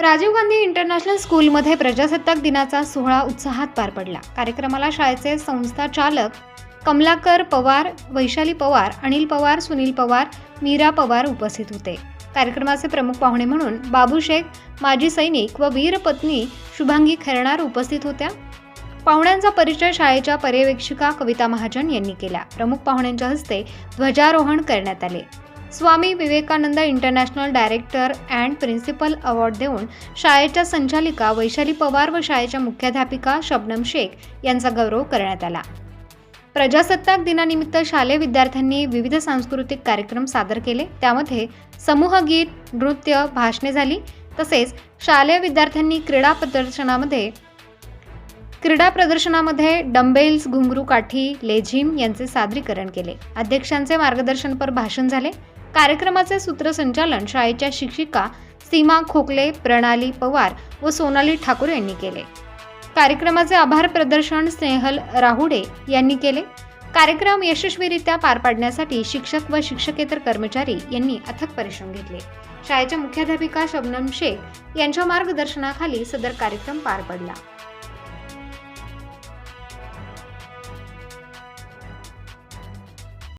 Rajiv Gandhi international स्कूलमध्ये प्रजासत्ताक दिनाचा सोहळा उत्साहात पार पडला. कार्यक्रमाला शाळेचे संस्था चालक कमलाकर पवार वैशाली पवार अनिल पवार सुनील पवार मीरा पवार उपस्थित होते. कार्यक्रमाचे प्रमुख पाहुणे म्हणून बाबू शेख माजी सैनिक व वीरपत्नी शुभांगी खैरणार उपस्थित होत्या. पाहुण्यांचा परिचय शाळेच्या पर्यवेक्षिका कविता महाजन यांनी केला. प्रमुख पाहुण्यांच्या हस्ते ध्वजारोहण करण्यात आले. Swami Vivekananda international director and principal award देऊन शाळेच्या संचालिका वैशाली पवार व शाळेच्या मुख्याध्यापिका शबनम शेख यांचा गौरव करण्यात आला. प्रजासत्ताक दिनानिमित्त शालेय विद्यार्थ्यांनी विविध सांस्कृतिक कार्यक्रम सादर केले. त्यामध्ये समूह गीत नृत्य भाषणे झाली. तसेच शालेय विद्यार्थ्यांनी क्रीडा प्रदर्शनामध्ये क्रीडा प्रदर्शनामध्ये डंबेल्स घुंगरू काठी लेझिम यांचे सादरीकरण केले. अध्यक्षांचे मार्गदर्शनपर भाषण झाले. कार्यक्रमाचे सूत्रसंचालन शाळेच्या शिक्षिका सीमा खोकले प्रणाली पवार व सोनाली ठाकूर यांनी केले. कार्यक्रमाचे आभार प्रदर्शन स्नेहल राहुडे यांनी केले. कार्यक्रम यशस्वीरित्या पार पाडण्यासाठी शिक्षक व शिक्षकेतर कर्मचारी यांनी अथक परिश्रम घेतले. शाळेच्या मुख्याध्यापिका शबनम शेख यांच्या मार्गदर्शनाखाली सदर कार्यक्रम पार पडला.